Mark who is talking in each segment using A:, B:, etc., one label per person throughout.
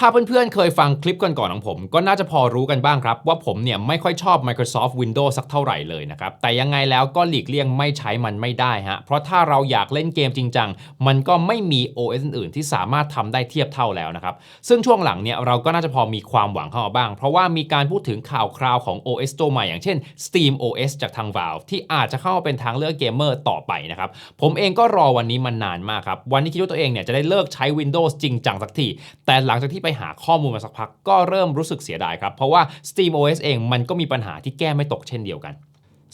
A: ถ้าเพื่อนๆเคยฟังคลิปก่อนๆของผม ก็น่าจะพอรู้กันบ้างครับ ว่าผมเนี่ยไม่ค่อยชอบ Microsoft Windows สักเท่าไหร่เลยนะครับ แต่ยังไงแล้วก็หลีกเลี่ยงไม่ใช้มันไม่ได้ฮะ เพราะถ้าเราอยากเล่นเกมจริงจังมันก็ไม่มี OS อื่นๆที่สามารถทำได้เทียบเท่าแล้วนะครับ ซึ่งช่วงหลังเนี่ยเราก็น่าจะพอมีความหวังเข้ามาบ้าง เพราะว่ามีการพูดถึงข่าวคราวของ OS ตัวใหม่อย่างเช่น Steam OS จากทาง Valve ที่อาจจะเข้ามาเป็นทางเลือกเกมเมอร์ต่อไปนะครับผมเองก็รอวันนี้มานานมากครับวันนี้คิดว่าตัวเองเนี่ยจะได้เลิกใช้ Windows จริงจังสักทีแต่หลังจากที่ไปหาข้อมูลมาสักพักก็เริ่มรู้สึกเสียดายครับ เพราะว่า Steam OS เองมันก็มีปัญหาที่แก้ไม่ตกเช่นเดียวกัน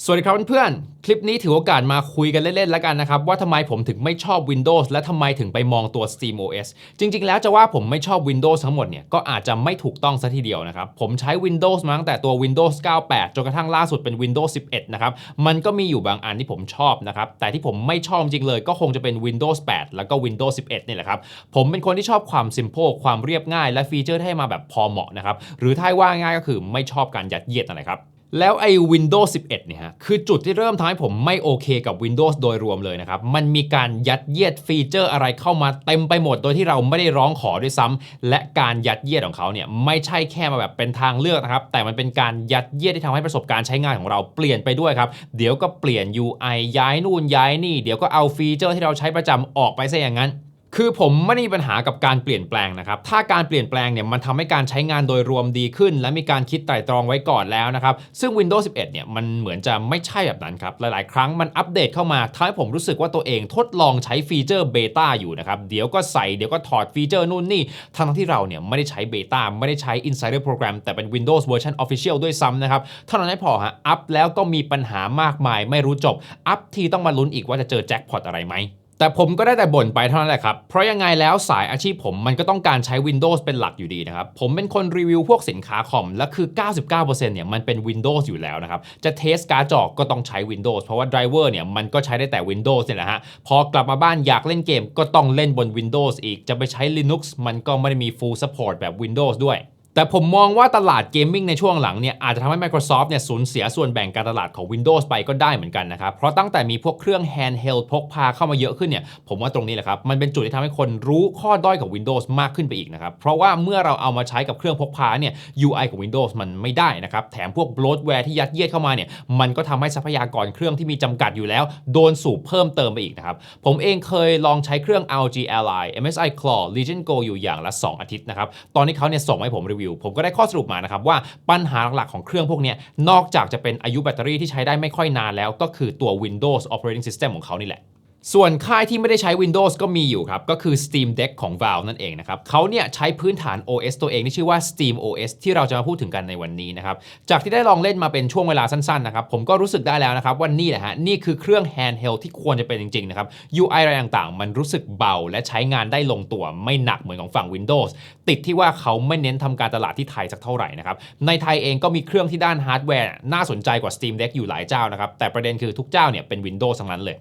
A: สวัสดีครับเพื่อนๆ คลิปนี้ถือโอกาสมาคุยกันเล่นๆ แล้วกันนะครับ ว่าทำไมผมถึงไม่ชอบ Windows และทำไมถึงไปมองตัว Steam OS จริงๆ แล้วจะว่าผมไม่ชอบ Windows ทั้งหมดเนี่ย ก็อาจจะไม่ถูกต้องซะทีเดียวนะครับ ผมใช้ Windows มาตั้งแต่ตัว Windows 98 จนกระทั่งล่าสุดเป็น Windows 11 นะครับ มันก็มีอยู่บางอันที่ผมชอบนะครับ แต่ที่ผมไม่ชอบจริงเลยก็คงจะเป็น Windows 8 แล้วก็ Windows 11นี่แหละครับ ผมเป็นคนที่ชอบความ simple ความเรียบง่าย และฟีเจอร์ที่ให้มาแบบพอเหมาะนะครับ หรือถ้าว่าง่ายก็คือไม่ชอบการยัดเยียดอะไรครับ แล้วไอ้ Windows 11 เนี่ยฮะ คือจุดที่เริ่มทำให้ผมไม่โอเคกับ Windows โดยรวมเลยนะครับ มันมีการยัดเยียดฟีเจอร์อะไรเข้ามาเต็มไปหมดโดยที่เราไม่ได้ร้องขอด้วยซ้ำและการยัดเยียดของเขาเนี่ยไม่ใช่แค่มาแบบเป็นทางเลือกนะครับ แต่มันเป็นการยัดเยียดที่ทำให้ประสบการณ์ใช้งานของเราเปลี่ยนไปด้วยครับ เดี๋ยวก็เปลี่ยน UI ย้ายนู่นย้ายนี่ เดี๋ยวก็เอาฟีเจอร์ที่เราใช้ประจำออกไปซะอย่างนั้น คือผมไม่ได้มีปัญหากับการเปลี่ยนแปลงนะครับ ถ้าการเปลี่ยนแปลงเนี่ยมันทำให้การใช้งานโดยรวมดีขึ้น และมีการคิดไตร่ตรองไว้ก่อนแล้วนะครับ ซึ่ง Windows 11 เนี่ยมันเหมือนจะไม่ใช่แบบนั้นครับ หลาย ๆ ครั้งมันอัปเดตเข้ามาทำให้ผมรู้สึกว่าตัวเองทดลองใช้ฟีเจอร์เบต้าอยู่นะครับ เดี๋ยวก็ใส่เดี๋ยวก็ถอดฟีเจอร์นู่นนี่ ทั้งที่เราเนี่ยไม่ได้ใช้เบต้าไม่ได้ใช้ Insider Program แต่เป็น Windows Version Official ด้วยซ้ำนะครับเท่านั้นไม่พอฮะอัพแล้วก็มีปัญหามากมาย ไม่รู้จบอัพทีต้องมาลุ้นอีกว่าจะเจอแจ็คพอตอะไรไหม แต่ผมก็ได้แต่บ่นไปเท่านั้นแหละครับ เพราะยังไงแล้วสายอาชีพผมมันก็ต้องการใช้ Windows เป็นหลักอยู่ดีนะครับ ผมเป็นคนรีวิวพวกสินค้าคอม และคือ 99%เนี่ยมันเป็น Windows อยู่แล้วนะครับ จะเทสการ์ดจอก็ต้องใช้ Windows เพราะว่าไดรเวอร์เนี่ยมันก็ใช้ได้แต่ Windows เนี่ยแหละฮะ พอกลับมาบ้านอยากเล่นเกมก็ต้องเล่นบน Windows อีก จะไปใช้ Linux มันก็ไม่ได้มี full support แบบ Windows ด้วย แต่ผมมองว่าตลาดเกมมิ่งในช่วงหลังเนี่ยอาจจะทำให้ Microsoft เนี่ยสูญเสียส่วนแบ่งการตลาดของ Windows ไปก็ได้เหมือนกันนะครับ เพราะตั้งแต่มีพวกเครื่อง handheld พกพาเข้ามาเยอะขึ้นเนี่ยผมว่าตรงนี้แหละครับ มันเป็นจุดที่ทำให้คนรู้ข้อด้อยของ Windows มากขึ้นไปอีกนะครับ เพราะว่าเมื่อเราเอามาใช้กับเครื่องพกพาเนี่ย UI ของ Windows มันไม่ได้นะครับ แถมพวก bloatware ที่ยัดเยียดเข้ามาเนี่ยมันก็ทำให้ทรัพยากรเครื่องที่มีจำกัดอยู่แล้ว โดนสูบเพิ่มเติมไปอีกนะครับผมเองเคยลองใช้เครื่อง ROG Ally MSI Claw Legion Go อยู่อย่างละ 2 อาทิตย์นะครับตอนนี้เขาเนี่ยส่งให้ผมรีวิวผมก็ได้ข้อสรุปมานะครับว่าปัญหาหลักๆของเครื่องพวกนี้นอกจากจะเป็นอายุแบตเตอรี่ที่ใช้ได้ไม่ค่อยนานแล้ว ก็คือตัว Windows Operating System ของเขานี่แหละ ส่วนค่ายที่ไม่ได้ใช้ Windows ก็มีอยู่ครับ ก็คือ Steam Deck ของ Valve นั่นเองนะครับเขาเนี่ยใช้พื้นฐาน OS ตัวเองที่ชื่อว่า Steam OS ที่เราจะมาพูดถึงกันในวันนี้นะครับ จากที่ได้ลองเล่นมาเป็นช่วงเวลาสั้นๆนะครับผมก็รู้สึกได้แล้วนะครับว่านี่แหละฮะนี่คือเครื่อง handheld ที่ควรจะเป็นจริงๆนะครับ UI อะไรต่างๆ มันรู้สึกเบาและใช้งานได้ลงตัวไม่หนักเหมือนของฝั่ง Windows ติดที่ว่าเขาไม่เน้นทำการตลาดที่ไทยสักเท่าไหร่นะครับในไทยเองก็มีเครื่องที่ด้านฮาร์ดแวร์น่าสนใจกว่า Steam Deck อยู่หลายเจ้านะครับแต่ประเด็นคือทุกเจ้าเนี่ยเป็น Windows ทั้งนั้นเลย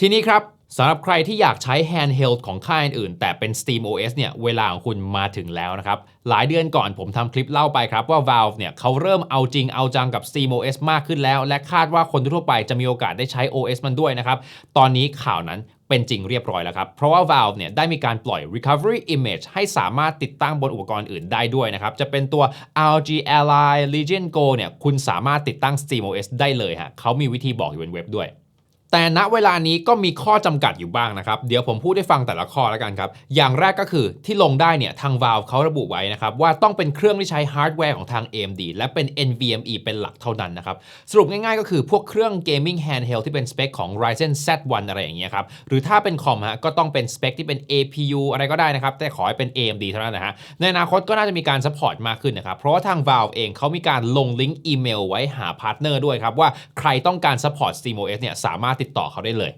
A: ทีนี้ครับสำหรับใครที่อยากใช้ handheld ของค่ายอื่น แต่เป็น Steam OS เนี่ย เวลาของคุณมาถึงแล้วนะครับ หลายเดือนก่อนผมทำคลิปเล่าไปครับว่า Valve เนี่ยเขาเริ่มเอาจริงเอาจังกับ Steam OS มากขึ้นแล้ว และคาดว่าคนทั่วไปจะมีโอกาสได้ใช้ OS มันด้วยนะครับ ตอนนี้ข่าวนั้นเป็นจริงเรียบร้อยแล้วครับ เพราะว่า Valve เนี่ยได้มีการปล่อย recovery image ให้สามารถติดตั้งบนอุปกรณ์อื่นได้ด้วยนะครับ จะเป็นตัว RG Ally Legion Go เนี่ยคุณสามารถติดตั้ง Steam OS ได้เลยฮะเขามีวิธีบอกอยู่บนเว็บด้วย แต่ณเวลานี้ก็มีข้อจำกัดอยู่บ้างนะครับ เดี๋ยวผมพูดให้ฟังแต่ละข้อแล้วกันครับ อย่างแรกก็คือที่ลงได้เนี่ยทาง Valve เขาระบุไว้นะครับ ว่าต้องเป็นเครื่องที่ใช้ฮาร์ดแวร์ของทาง AMD และเป็น NVMe เป็นหลักเท่านั้นนะครับ สรุปง่ายๆก็คือพวกเครื่อง Gaming Handheld ที่เป็นสเปคของ Ryzen Z1 อะไรอย่างเงี้ยครับ หรือถ้าเป็นคอมฮะก็ต้องเป็นสเปคที่เป็น APU อะไรก็ได้นะครับ แต่ขอให้เป็น AMD เท่านั้นนะฮะในอนาคตก็น่าจะมีการซัพพอร์ตมากขึ้นนะครับเพราะว่าทาง Valve เองเขามีการลงลิงก์อีเมลไว้หาพาร์ทเนอร์ด้วยครับว่าใครต้องการซัพพอร์ต SteamOS เนี่ยสามารถติดต่อเขาได้เลย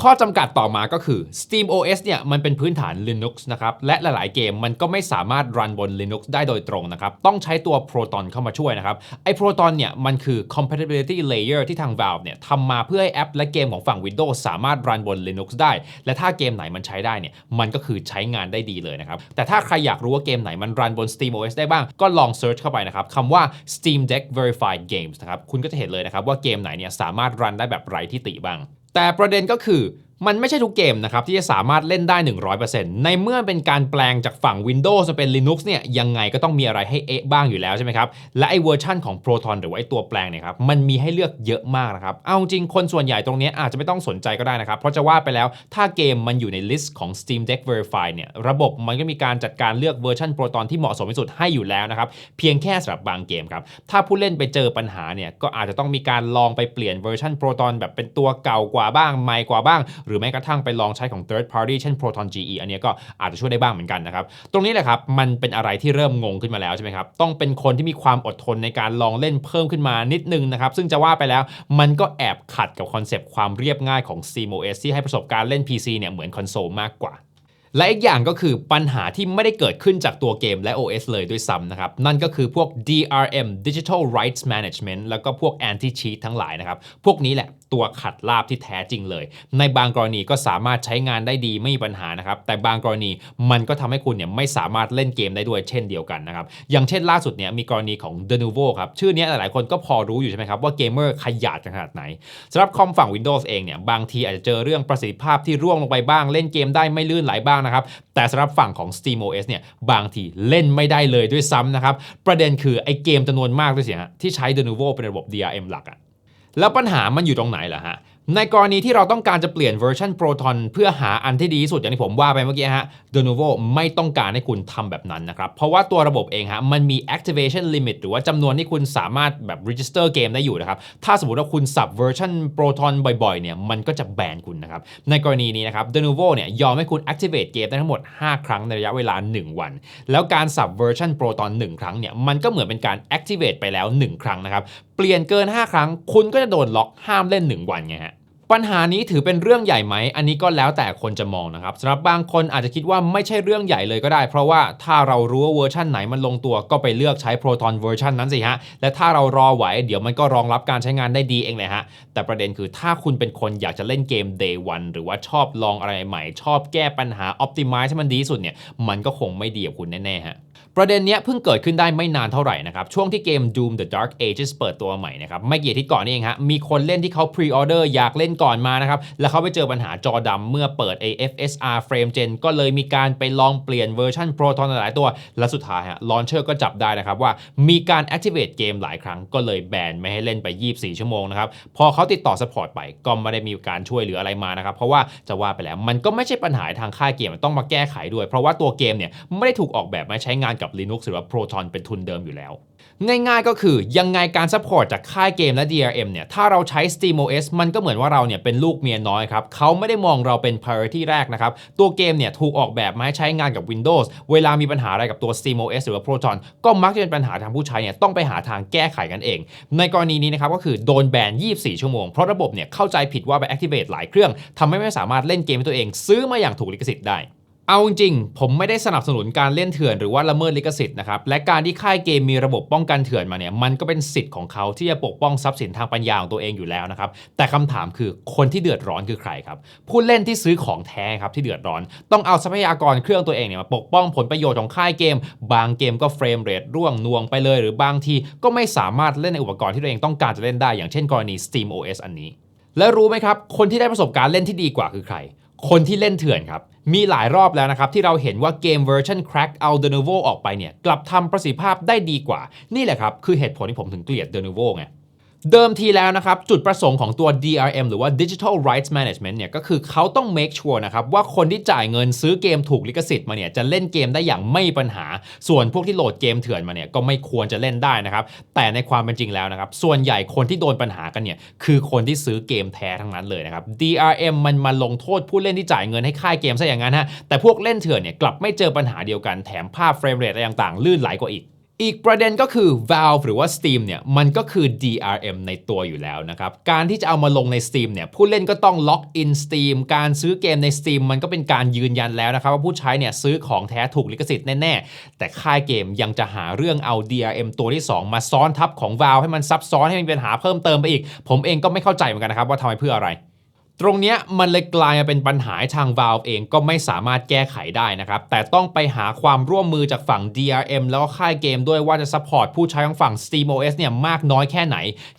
A: ข้อจำกัดต่อมาก็คือ Steam OS เนี่ยมันเป็นพื้นฐาน Linux นะครับและหลาย ๆ เกมมันก็ไม่สามารถรันบน Linux ได้โดยตรงนะครับต้องใช้ตัว Proton เข้ามาช่วยนะครับไอ้ Proton เนี่ยมันคือ compatibility layer ที่ทาง Valve เนี่ยทำมาเพื่อให้แอปและเกมของฝั่ง Windows สามารถรันบน Linux ได้ และถ้าเกมไหนมันใช้ได้เนี่ยมันก็คือใช้งานได้ดีเลยนะครับแต่ถ้าใครอยากรู้ว่าเกมไหนมันรันบน Steam OS ได้บ้างก็ลอง search เข้าไปนะครับคำว่า Steam Deck Verified Games นะครับคุณก็จะเห็นเลยนะครับว่าเกมไหนเนี่ยสามารถรันได้แบบไร้ที่ติบ้าง แต่ประเด็นก็คือ มันไม่ใช่ทุกเกมนะครับที่จะสามารถเล่นได้ 100%ในเมื่อเป็นการแปลงจากฝั่ง Windows จะเป็น Linux เนี่ยยังไงก็ต้องมีอะไรให้เอ๊ะบ้างอยู่แล้วใช่ไหมครับ และไอ้เวอร์ชันของ Proton หรือว่าไอ้ตัวแปลงเนี่ยครับมันมีให้เลือกเยอะมากนะครับ เอาจริงคนส่วนใหญ่ตรงนี้อาจจะไม่ต้องสนใจก็ได้นะครับ เพราะจะว่าไปแล้วถ้าเกมมันอยู่ในลิสต์ของ Steam Deck Verify เนี่ยระบบมันก็มีการจัดการเลือกเวอร์ชัน Proton ที่เหมาะสมที่สุดให้อยู่แล้วนะครับเพียงแค่สำหรับบางเกมครับถ้าผู้เล่นไปเจอปัญหาเนี่ยก็อาจจะต้องมีการลองไปเปลี่ยนเวอร์ชัน Proton แบบเป็นตัวเก่ากว่าบ้างใหม่กว่าบ้างหรือแม้กระทั่งไปลองใช้ของ third party เช่น Proton GE อันนี้ก็อาจจะช่วยได้บ้างเหมือนกันนะครับ ตรงนี้แหละครับ มันเป็นอะไรที่เริ่มงงขึ้นมาแล้วใช่ไหมครับ ต้องเป็นคนที่มีความอดทนในการลองเล่นเพิ่มขึ้นมานิดนึงนะครับ ซึ่งจะว่าไปแล้วมันก็แอบขัดกับคอนเซปต์ความเรียบง่ายของ SteamOS ที่ให้ประสบการณ์เล่น PC เนี่ยเหมือนคอนโซลมากกว่าและอีกอย่างก็คือปัญหาที่ไม่ได้เกิดขึ้นจากตัวเกมและ OS เลยด้วยซ้ำนะครับ นั่นก็คือพวก DRM Digital Rights Management แล้วก็พวก Anti Cheat ทั้งหลายนะครับ พวกนี้แหละ ตัวขัดลาบที่แท้จริงเลย ในบางกรณีก็สามารถใช้งานได้ดีไม่มีปัญหานะครับ แต่บางกรณีมันก็ทำให้คุณเนี่ยไม่สามารถเล่นเกมได้ด้วยเช่นเดียวกันนะครับ อย่างเช่นล่าสุดเนี่ยมีกรณีของ The Nuvo ครับ ชื่อนี้หลายๆคนก็พอรู้อยู่ใช่ไหมครับ ว่าเกมเมอร์ขยาดขนาดไหนสำหรับคอมฝั่ง Windows เองเนี่ยบางทีอาจจะเจอเรื่องประสิทธิภาพที่ร่วงลงไปบ้าง เล่นเกมได้ไม่ลื่นไหลบ้างนะครับแต่สำหรับฝั่งของ SteamOS เนี่ยบางทีเล่นไม่ได้เลยด้วยซ้ำนะครับประเด็นคือไอเกมจำนวนมากด้วยสิฮะที่ใช้ The Nuvo เป็นระบบ DRM หลักอะ แล้วปัญหามันอยู่ตรงไหนล่ะฮะ ในกรณีที่เราต้องการจะเปลี่ยนเวอร์ชัน Proton เพื่อหาอันที่ดีที่สุดอย่างที่ผมว่าไปเมื่อกี้ฮะ d e n o v o ไม่ต้องการให้คุณทำแบบนั้นนะครับ เพราะว่าตัวระบบเองฮะมันมี activation limit หรือว่าจำนวนที่คุณสามารถแบบ register เกมได้อยู่นะครับ ถ้าสมมติว่าคุณสับเวอร์ชัน Proton บ่อยๆเนี่ยมันก็จะแบนคุณนะครับ ในกรณีนี้นะครับ d e n o v o เนี่ยยอมให้คุณ activate เกมได้ทั้งหมด 5 ครั้งในระยะเวลา 1 วัน แล้วการสับเวอร์ชัน Proton 1 ครั้งเนี่ยมันก็เหมือนเป็นการ activate ไปแล้ว 1 ครั้งนะครับเปลี่ยนเกิน 5 ครั้ง คุณก็จะโดนล็อกห้ามเล่น 1 วันไงฮะ ปัญหานี้ถือเป็นเรื่องใหญ่ไหม อันนี้ก็แล้วแต่คนจะมองนะครับสำหรับบางคนอาจจะคิดว่าไม่ใช่เรื่องใหญ่เลยก็ได้ เพราะว่าถ้าเรารู้ว่าเวอร์ชันไหนมันลงตัวก็ไปเลือกใช้ Proton เวอร์ชันนั้นสิฮะ และถ้าเรารอไหวเดี๋ยวมันก็รองรับการใช้งานได้ดีเองเลยฮะ แต่ประเด็นคือถ้าคุณเป็นคนอยากจะเล่นเกม day one หรือว่าชอบลองอะไรใหม่ ชอบแก้ปัญหา optimize ให้มันดีสุดเนี่ย มันก็คงไม่ดีกับคุณแน่ๆฮะประเด็นเนี้ยเพิ่งเกิดขึ้นได้ไม่นานเท่าไหร่นะครับ ช่วงที่เกม Doom the Dark Ages เปิดตัวใหม่นะครับไม่กี่ที่ก่อนนี่เองฮะมีคนเล่นที่เขา pre-order อยากเล่นก่อนมานะครับ แล้วเขาไปเจอปัญหาจอดำเมื่อเปิด AFSR frame gen ก็เลยมีการไปลองเปลี่ยนเวอร์ชัน Proton หลายตัว และสุดท้ายฮะ launcher ก็จับได้นะครับว่ามีการ activate เกมหลายครั้งก็เลยแบนไม่ให้เล่นไป 24 ชั่วโมงนะครับ พอเขาติดต่อ support ไปก็ไม่ได้มีการช่วยเหลืออะไรมานะครับ เพราะว่าจะว่าไปแล้วมันก็ไม่ใช่ปัญหาทางค่ายเกมต้องมาแก้ไขด้วย เพราะว่าตัวเกมเนี่ยไม่ได้ถูกออกแบบมาใช้งานกับ Linux หรือว่า Proton เป็นทุนเดิมอยู่แล้ว ง่ายๆก็คือยังไงการซัพพอร์ตจากค่ายเกมและ DRM เนี่ย ถ้าเราใช้ SteamOS มันก็เหมือนว่าเราเนี่ยเป็นลูกเมียน้อยครับเขาไม่ได้มองเราเป็น priority แรกนะครับ ตัวเกมเนี่ยถูกออกแบบมาให้ใช้งานกับ Windows เวลามีปัญหาอะไรกับตัว SteamOS หรือว่า Proton ก็มักจะเป็นปัญหาทางผู้ใช้เนี่ยต้องไปหาทางแก้ไขกันเอง ในกรณีนี้นะครับก็คือโดนแบน 24 ชั่วโมง เพราะระบบเนี่ยเข้าใจผิดว่าไป activate หลายเครื่องทำให้ไม่สามารถเล่นเกมตัวเอง ซื้อมาอย่างถูกลิขสิทธิ์ได้ เอาจริงๆผมไม่ได้สนับสนุนการเล่นเถื่อนหรือว่าละเมิดลิขสิทธิ์นะครับและการที่ค่ายเกมมีระบบป้องกันเถื่อนมาเนี่ยมันก็เป็นสิทธิ์ของเขาที่จะปกป้องทรัพย์สินทางปัญญาของตัวเองอยู่แล้วนะครับแต่คำถามคือคนที่เดือดร้อนคือใครครับผู้เล่นที่ซื้อของแท้ครับที่เดือดร้อน ต้องเอาทรัพยากรเครื่องตัวเองเนี่ยมาปกป้องผลประโยชน์ของค่ายเกม บางเกมก็เฟรมเรทร่วงนวงไปเลย หรือบางทีก็ไม่สามารถเล่นในอุปกรณ์ที่ตัวเองต้องการจะเล่นได้อย่างเช่นกรณี Steam OS อันนี้ และรู้ไหมครับคนที่ได้ประสบการณ์เล่นที่ดีกว่าคือใคร คนที่เล่นเถื่อนครับ มีหลายรอบแล้วนะครับ ที่เราเห็นว่าเกมเวอร์ชัน Crack เอา The n o v o ออกไปเนี่ย กลับทำประสิทธิภาพได้ดีกว่า นี่แหละครับ คือเหตุผลที่ผมถึงเกลียด The n o v o ไง เดิมทีแล้วนะครับ จุดประสงค์ของตัว DRM หรือว่า Digital Rights Management เนี่ยก็คือเขาต้อง make sure นะครับว่าคนที่จ่ายเงินซื้อเกมถูกลิขสิทธิ์มาเนี่ยจะเล่นเกมได้อย่างไม่ปัญหา ส่วนพวกที่โหลดเกมเถื่อนมาเนี่ยก็ไม่ควรจะเล่นได้นะครับ แต่ในความเป็นจริงแล้วนะครับ ส่วนใหญ่คนที่โดนปัญหากันเนี่ยคือคนที่ซื้อเกมแท้ทั้งนั้นเลยนะครับ DRM มันมาลงโทษผู้เล่นที่จ่ายเงินให้ค่ายเกมซะอย่างนั้นฮะแต่พวกเล่นเถื่อนเนี่ยกลับไม่เจอปัญหาเดียวกันแถมภาพเฟรมเรทอะไรต่างๆลื่นไหลกว่าอีก อีกประเด็นก็คือ Valve หรือว่า Steam เนี่ยมันก็คือ DRM ในตัวอยู่แล้วนะครับ การที่จะเอามาลงใน Steam เนี่ยผู้เล่นก็ต้องล็อกอิน Steam การซื้อเกมใน Steam มันก็เป็นการยืนยันแล้วนะครับ ว่าผู้ใช้เนี่ยซื้อของแท้ถูกลิขสิทธิ์แน่ ๆ แต่ค่ายเกมยังจะหาเรื่องเอา DRM ตัวที่ 2 มาซ้อนทับของ Valve ให้มันซับซ้อนให้มันมีปัญหาเพิ่มเติมไปอีก ผมเองก็ไม่เข้าใจเหมือนกันนะครับว่าทำไมเพื่ออะไร ตรงนี้มันเลยกลายมาเป็นปัญหาทาง Valve เองก็ไม่สามารถแก้ไขได้นะครับ แต่ต้องไปหาความร่วมมือจากฝั่ง DRM แล้วก็ค่ายเกมด้วยว่าจะ support ผู้ใช้ของฝั่ง SteamOS เนี่ยมากน้อยแค่ไหน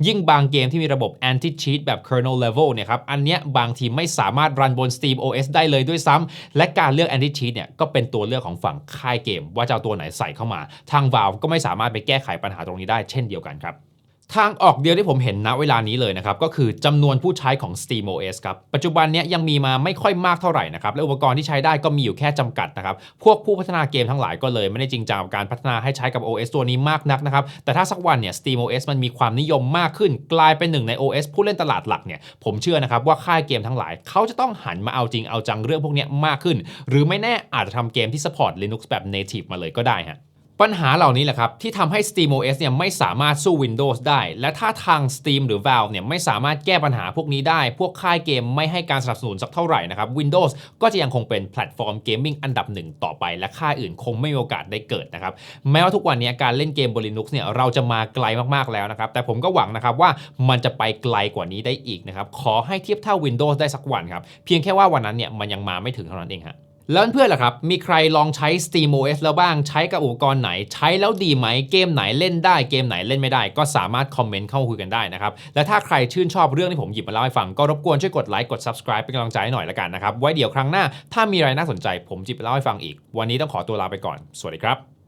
A: ยิ่งบางเกมที่มีระบบ anti cheat แบบ kernel level เนี่ยครับ อันเนี้ยบางทีไม่สามารถรันบน SteamOS ได้เลยด้วยซ้ำ และการเลือก anti cheat เนี่ยก็เป็นตัวเลือกของฝั่งค่ายเกม ว่าจะเอาตัวไหนใส่เข้ามา ทาง Valve ก็ไม่สามารถไปแก้ไขปัญหาตรงนี้ได้เช่นเดียวกันครับ ทางออกเดียวที่ผมเห็นณเวลานี้เลยนะครับ ก็คือจำนวนผู้ใช้ของ SteamOS ครับ ปัจจุบันเนี้ยยังมีมาไม่ค่อยมากเท่าไหร่นะครับ และอุปกรณ์ที่ใช้ได้ก็มีอยู่แค่จำกัดนะครับ พวกผู้พัฒนาเกมทั้งหลายก็เลยไม่ได้จริงจังกับการพัฒนาให้ใช้กับ OS ตัวนี้มากนักนะครับ แต่ถ้าสักวันเนี่ย SteamOS มันมีความนิยมมากขึ้น กลายเป็นหนึ่งใน OS ผู้เล่นตลาดหลักเนี่ยผมเชื่อนะครับว่าค่ายเกมทั้งหลาย เขาจะต้องหันมาเอาจริงเอาจังเรื่องพวกนี้มากขึ้น หรือไม่แน่อาจจะทำเกมที่ support Linux แบบ native มาเลยก็ได้ฮะ ปัญหาเหล่านี้แหละครับ ที่ทำให้ SteamOS เนี่ยไม่สามารถสู้ Windows ได้ และถ้าทาง Steam หรือ Valve เนี่ยไม่สามารถแก้ปัญหาพวกนี้ได้ พวกค่ายเกมไม่ให้การสนับสนุนสักเท่าไหร่นะครับ Windows ก็จะยังคงเป็นแพลตฟอร์มเกมมิ่งอันดับหนึ่งต่อไป และค่ายอื่นคงไม่มีโอกาสได้เกิดนะครับ แม้ว่าทุกวันนี้การเล่นเกมบน Linux เนี่ยเราจะมาไกลมากๆแล้วนะครับ แต่ผมก็หวังนะครับว่ามันจะไปไกลกว่านี้ได้อีกนะครับ ขอให้เทียบเท่า Windows ได้สักวันครับ เพียงแค่ว่าวันนั้นเนี่ยมันยังมาไม่ถึงเท่านั้นเองฮะ แล้วเพื่อนล่ะครับ มีใครลองใช้ SteamOS แล้วบ้างใช้กับอุปกรณ์ไหน ใช้แล้วดีไหมเกมไหนเล่นได้เกมไหนเล่นไม่ได้ ก็สามารถคอมเมนต์เข้ามาคุยกันได้นะครับ และถ้าใครชื่นชอบเรื่องที่ผมหยิบมาเล่าให้ฟัง ก็รบกวนช่วยกดไลค์กด subscribe เป็นกำลังใจให้หน่อยละกันนะครับ ไว้เดี๋ยวครั้งหน้า ถ้ามีอะไรน่าสนใจ ผมจิบมาเล่าให้ฟังอีก วันนี้ต้องขอตัวลาไปก่อน สวัสดีครับ